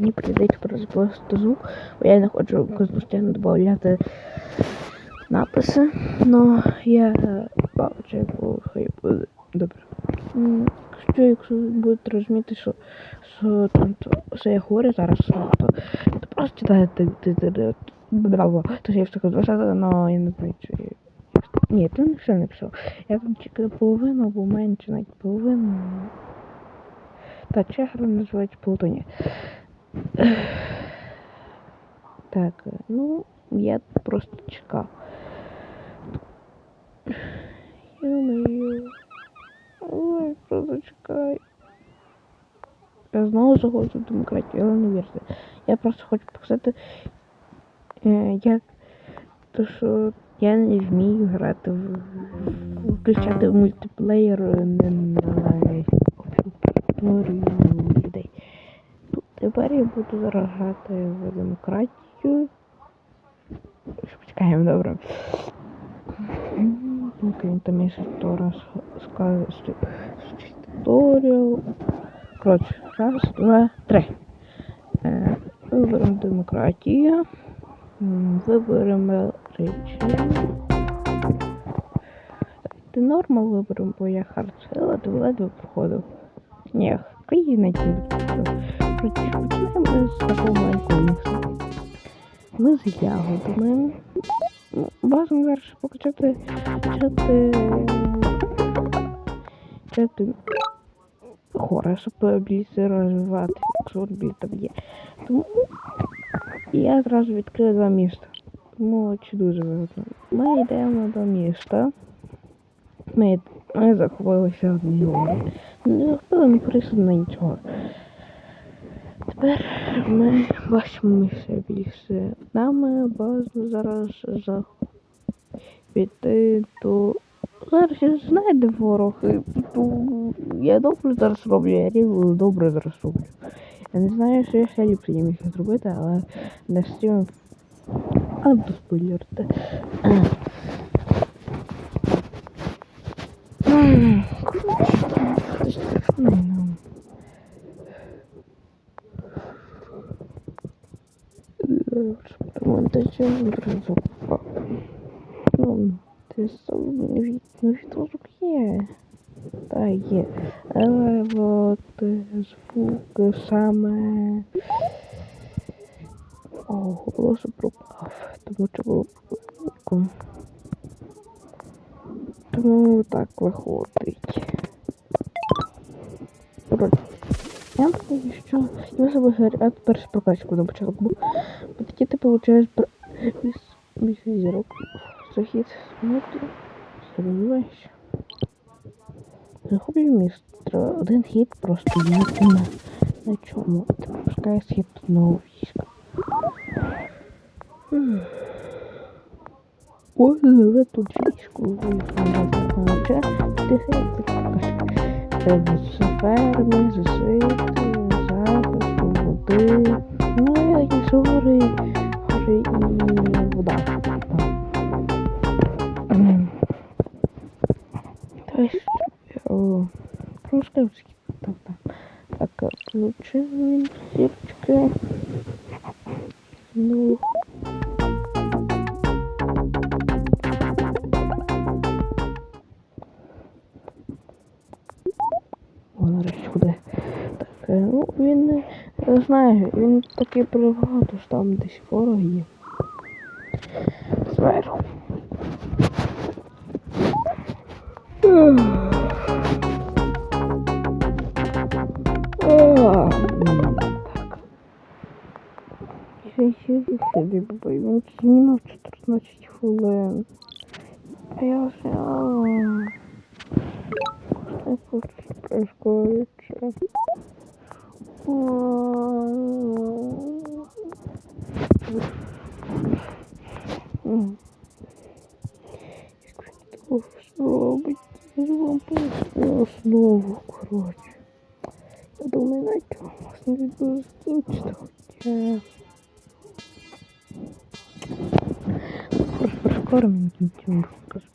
Мені прийдеться просто звук, бо я не хочу постійно додати написи, но я бачу, хай буде добре. Якщо ви будете розуміти, що, що там то, що я говорю зараз, то, то, то просто ти, браво. То я все казав, але я не знаю, чи ні, ти не все не писав. Я там тільки половину або менше, навіть половину. Та ця гра називається Плутонія. Так, ну, я просто чекав. Ё-моё. Ой, просто чекай. Я знову заходжу в демократію, але не вірте. Я просто хочу показати, е, як то, що я не вмію грати в включати в мультиплеєр не на людей. Я буду зараз грати в демократію. Почекаємо, добре. Він там є сто раз скаже туторіал. Коротше, раз, два, три. Е, Виберемо демократію. Виберемо речі. Ти нормал виберемо, бо я хардсел, ледве ледве проходив. Ні, країна проходив. Почнемо з такого маленького міста. Ми з ягодами. Ну, Бажано зараз чати. Чати хора, щоб більше розвивати, якщо біль там є. Тому я зразу відкрию два міста. Тому чи дуже вигодно. Ми йдемо до міста. Ми, ми захопилися одні гори. Не захопили, не прийшли на нічого. Тепер ми бачимо ми все більше. Нам базно зараз за піти до. Зараз я знаю, де ворог. ну, Я добре зараз роблю, я рівно добре зараз роблю. Я не знаю, що я ще ліпше не міг зробити, але не стрім. Але буду Монтажем зразок. Ну, ти сам від, ну, відзвук є. Та є. Але от е, звук саме. О, голос пропав. Тому що було проблемку. Тому так виходить. Коротше, я думаю, що я себе говорю, а прокачку на початку. Бо тоді ти получаєш без зірок. Захід смотрю. Розвиваєш. Захоплюю містро. Один хід просто я на, на чому. Ти пропускаєш хід одного війська. Ой, тут військо. Ти Треба з ферми, зашити, захист, води. Ну, і гори, гори і вода. Трошки так, включив він зірочки. Ну. Ну він не я знаю, він такий прибагато, що там десь ворог є. Зверху. Так. Я бо він знімав 14 хвилин. А я вже... а, Что тут происходит? Зробить вам основу, коротше. Я думаю, на чому можна відео закінчити, хоча... Скоро мені кінцю скажу.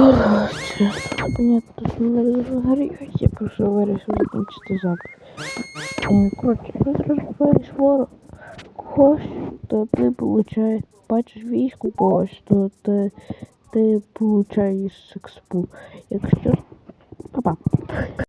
Понятно, тут не розговорюю, я просто вирішив закінчити запис. Коротше, ти розбиваєш ворог когось, то ти получаєш, бачиш війську когось, то ти, ти получаєш секспу. Якщо... Папа.